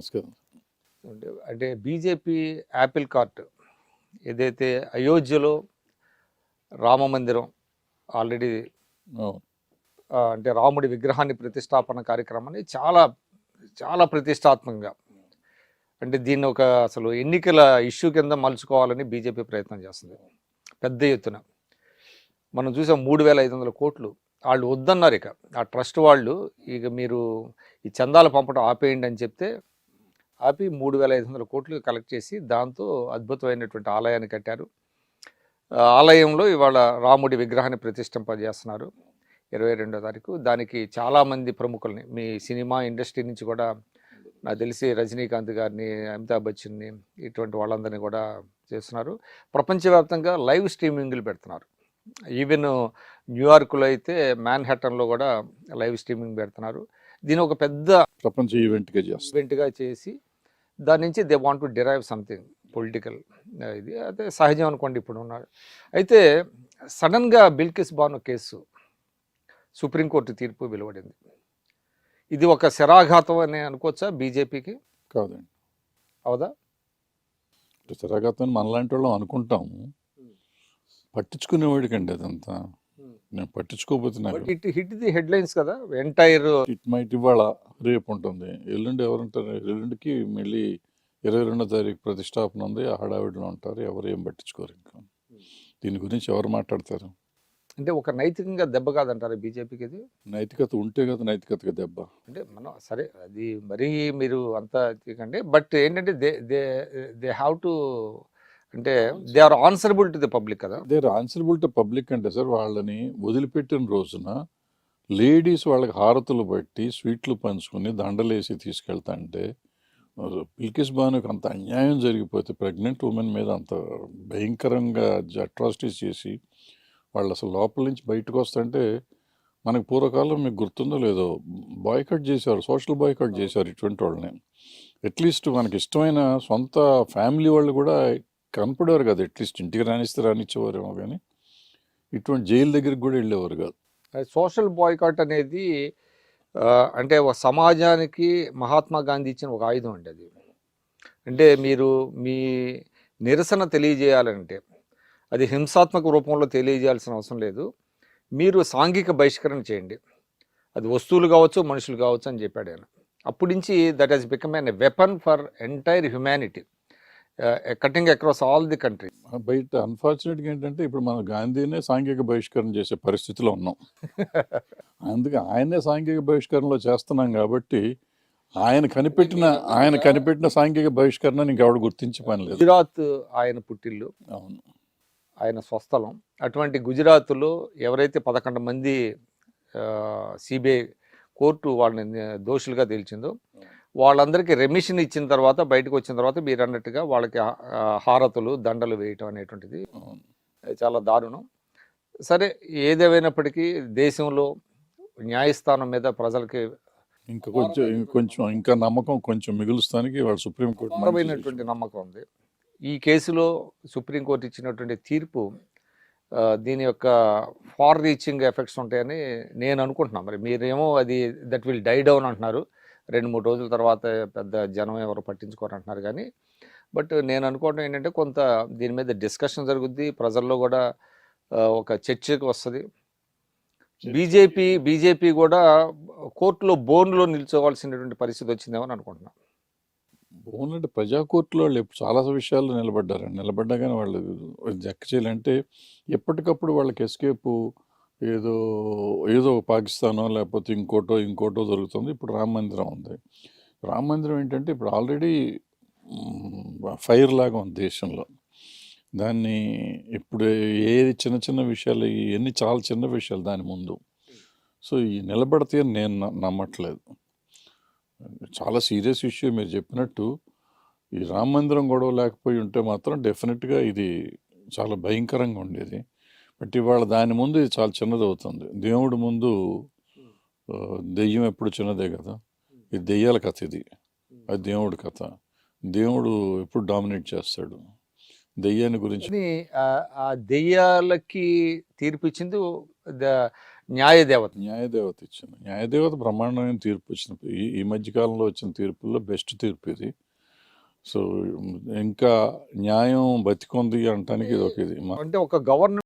నమస్కారం అంటే BJP Apple cart ఏదైతే అయోధ్యలో రామ మందిరం ఆల్రెడీ. అంటే రాముడి విగ్రహాన్ని ప్రతిష్టాపన కార్యక్రమాన్ని చాలా చాలా ప్రతిష్టాత్మకంగా అంటే దీన్ని ఒక అసలు ఎన్నికల ఇష్యూ కింద మలుచుకోవాలని బీజేపీ ప్రయత్నం చేస్తుంది. పెద్ద ఎత్తున. మనం చూసాం మూడు వేల ఐదు వందల కోట్లు. వాళ్ళు వద్దన్నారు ఇక. ఆ ట్రస్ట్ వాళ్ళు ఇక మీరు ఈ చందాలు పంపడం ఆపేయండి అని చెప్తే ఆపి మూడు వేల ఐదు వందల కోట్లు కలెక్ట్ చేసి దాంతో అద్భుతమైనటువంటి ఆలయాన్ని కట్టారు. ఆలయంలో ఇవాళ రాముడి విగ్రహాన్ని ప్రతిష్ఠింపజేస్తున్నారు. ఇరవై రెండో తారీఖు. దానికి చాలామంది ప్రముఖుల్ని మీ సినిమా ఇండస్ట్రీ నుంచి కూడా నాకు తెలిసి రజనీకాంత్ గారిని అమితాబ్ బచ్చన్ని ఇటువంటి వాళ్ళందరినీ కూడా చేస్తున్నారు. ప్రపంచవ్యాప్తంగా లైవ్ స్ట్రీమింగ్లు పెడుతున్నారు. ఈవెన్ న్యూయార్క్లో అయితే మ్యాన్హాటన్లో కూడా లైవ్ స్ట్రీమింగ్ పెడుతున్నారు. దీని ఒక పెద్ద ప్రపంచ ఈవెంట్గా ఈవెంట్గా చేసి దాని నుంచి they want to derive something political ఇది అదే సహజం అనుకోండి ఇప్పుడు ఉన్నారు అయితే సడన్గా బిల్కిస్ బాను కేసు సుప్రీంకోర్టు తీర్పు వెలువడింది. ఇది ఒక శరాఘాతం అని అనుకోవచ్చా బీజేపీకి? కాదండి. అవుదా? తిరగతని మనలాంటి వాళ్ళం అనుకుంటాము పట్టించుకునేవాడికండి అదంతా. నేను పట్టించుకోకపోతే నాకు ఇట్ హిట్ ది హెడ్లైన్స్ కదా ఎంటైర్ ఇట్ మైట్ ఇవాళ రేపు ఉంటుంది ఎల్లుండి ఎవరుంటారు? ఎల్లుండికి మళ్ళీ ఇరవై రెండో తారీఖు ప్రతిష్టాపన ఉంది. ఆ హడావిడిలో ఉంటారు. ఎవరు ఏం పట్టించుకోరు ఇంకా. దీని గురించి ఎవరు మాట్లాడతారు? అంటే ఒక నైతికంగా దెబ్బ కాదంటారా బీజేపీకి ఇది నైతికత ఉంటే కదా నైతికతగా దెబ్బ. అంటే మనం సరే అది మరీ మీరు అంతా తీకండి బట్ ఏంటంటే they they they have to అంటే they are answerable to the public కదా? దే ఆన్సరబుల్ టు పబ్లిక్ అంటే సార్ వాళ్ళని వదిలిపెట్టిన రోజున లేడీస్ వాళ్ళకి హారతులు బట్టి స్వీట్లు పంచుకొని దండలేసి తీసుకెళ్తా అంటే పిల్కిస్ బానుకి అంత అన్యాయం జరిగిపోతే ప్రెగ్నెంట్ ఉమెన్ మీద అంత భయంకరంగా అట్రాసిటీస్ చేసి వాళ్ళు అసలు లోపల నుంచి బయటకు వస్తుంటే మనకు పూర్వకాలం మీకు గుర్తుందో లేదో బాయ్కట్ చేశారు సోషల్ బాయ్కట్ చేశారు ఇటువంటి వాళ్ళని. అట్లీస్ట్ మనకి ఇష్టమైన సొంత ఫ్యామిలీ వాళ్ళు కూడా కనపడేవారు కాదు అట్లీస్ట్ ఇంటికి రానిస్తే రానిచ్చేవారేమో కానీ ఇటువంటి జైలు దగ్గరికి కూడా వెళ్ళేవారు కాదు. సోషల్ బాయ్కాట్ అనేది అంటే ఒక సమాజానికి మహాత్మా గాంధీ ఇచ్చిన ఒక ఆయుధం అండి అది. అంటే మీరు మీ నిరసన తెలియజేయాలంటే అది హింసాత్మక రూపంలో తెలియజేయాల్సిన అవసరం లేదు. మీరు సాంఘిక బహిష్కరణ చేయండి. అది వస్తువులు కావచ్చు మనుషులు కావచ్చు అని చెప్పాడు ఆయన. అప్పటి నుంచి that has become an weapon for entire humanity cutting across all the country బయట అన్ఫార్చునేట్గా ఏంటంటే ఇప్పుడు మనం గాంధీనే సాంఘిక బహిష్కరణ చేసే పరిస్థితిలో ఉన్నాం. అందుకే ఆయనే సాంఘిక బహిష్కరణలో చేస్తున్నాం కాబట్టి ఆయన కనిపెట్టిన ఆయన కనిపెట్టిన సాంఘిక బహిష్కరణ ఇంకెవడు గుర్తించి పని లేదు. గుజరాత్ ఆయన పుట్టిల్లు. అవును. ఆయన స్వస్థలం. అటువంటి గుజరాత్లో ఎవరైతే పదకొండు మంది సిబిఐ కోర్టు వాళ్ళని దోషులుగా తేల్చిందో వాళ్ళందరికీ రెమిషన్ ఇచ్చిన తర్వాత బయటకు వచ్చిన తర్వాత మీరు అన్నట్టుగా వాళ్ళకి హారతులు దండలు వేయటం అనేటువంటిది చాలా దారుణం. సరే ఏదేమైనప్పటికీ దేశంలో న్యాయస్థానం మీద ప్రజలకి ఇంకా కొంచెం ఇంకా కొంచెం ఇంకా నమ్మకం కొంచెం మిగులుస్తానికి వాళ్ళు సుప్రీంకోర్టు నమ్మకం ఉంది. ఈ కేసులో సుప్రీంకోర్టు ఇచ్చినటువంటి తీర్పు దీని యొక్క ఫార్ రీచింగ్ ఎఫెక్ట్స్ ఉంటాయని నేను అనుకుంటున్నాను. మరి మీరేమో అది దట్ విల్ డై డౌన్ అంటున్నారు. రెండు మూడు రోజుల తర్వాత పెద్ద జనం ఎవరు పట్టించుకోరు అంటున్నారు కానీ బట్ నేను అనుకోవడం ఏంటంటే కొంత దీని మీద డిస్కషన్ జరుగుద్ది. ప్రజల్లో కూడా ఒక చర్చకు వస్తుంది. బీజేపీ బీజేపీ కూడా కోర్టులో బోన్లో నిల్చోవాల్సినటువంటి పరిస్థితి వచ్చిందేమో అని అనుకుంటున్నాను ఓన్లంటే ప్రజా కోర్టులో చాలా విషయాల్లో నిలబడ్డారు నిలబడ్డా కానీ వాళ్ళు జక్క చేయాలంటే ఎప్పటికప్పుడు వాళ్ళకి ఎస్కేప్ ఏదో ఏదో పాకిస్తానో లేకపోతే ఇంకోటో ఇంకోటో జరుగుతుంది. ఇప్పుడు రామ మందిరం ఉంది. రామ మందిరం ఏంటంటే ఇప్పుడు ఆల్రెడీ ఫైర్ లాగా ఉంది దేశంలో. దాన్ని ఇప్పుడు ఏ చిన్న చిన్న విషయాలు ఇవన్నీ చాలా చిన్న విషయాలు దాని ముందు. సో ఈ నిలబడితే అని నేను నమ్మట్లేదు. చాలా సీరియస్ ఇష్యూ మీరు చెప్పినట్టు ఈ రామ మందిరం గొడవ లేకపోయి ఉంటే మాత్రం డెఫినెట్గా ఇది చాలా భయంకరంగా ఉండేది. బట్ ఇవాళ దాని ముందు ఇది చాలా చిన్నది అవుతుంది దేవుడి ముందు దెయ్యం ఎప్పుడు చిన్నదే కదా? ఇది దెయ్యాల కథ ఇది. అది దేవుడి కథ. దేవుడు ఎప్పుడు డామినేట్ చేస్తాడు? దెయ్యాన్ని గురించి ఆ- దెయ్యాలకి తీర్పు ఇచ్చింది న్యాయదేవత. న్యాయదేవత ఇచ్చింది. న్యాయదేవత బ్రహ్మాండమైన తీర్పు వచ్చిన ఈ ఈ మధ్య కాలంలో వచ్చిన తీర్పుల్లో బెస్ట్ తీర్పు ఇది. సో ఇంకా న్యాయం బతికొంది అనటానికి ఇది ఒక ఇది. అంటే ఒక గవర్నమెంట్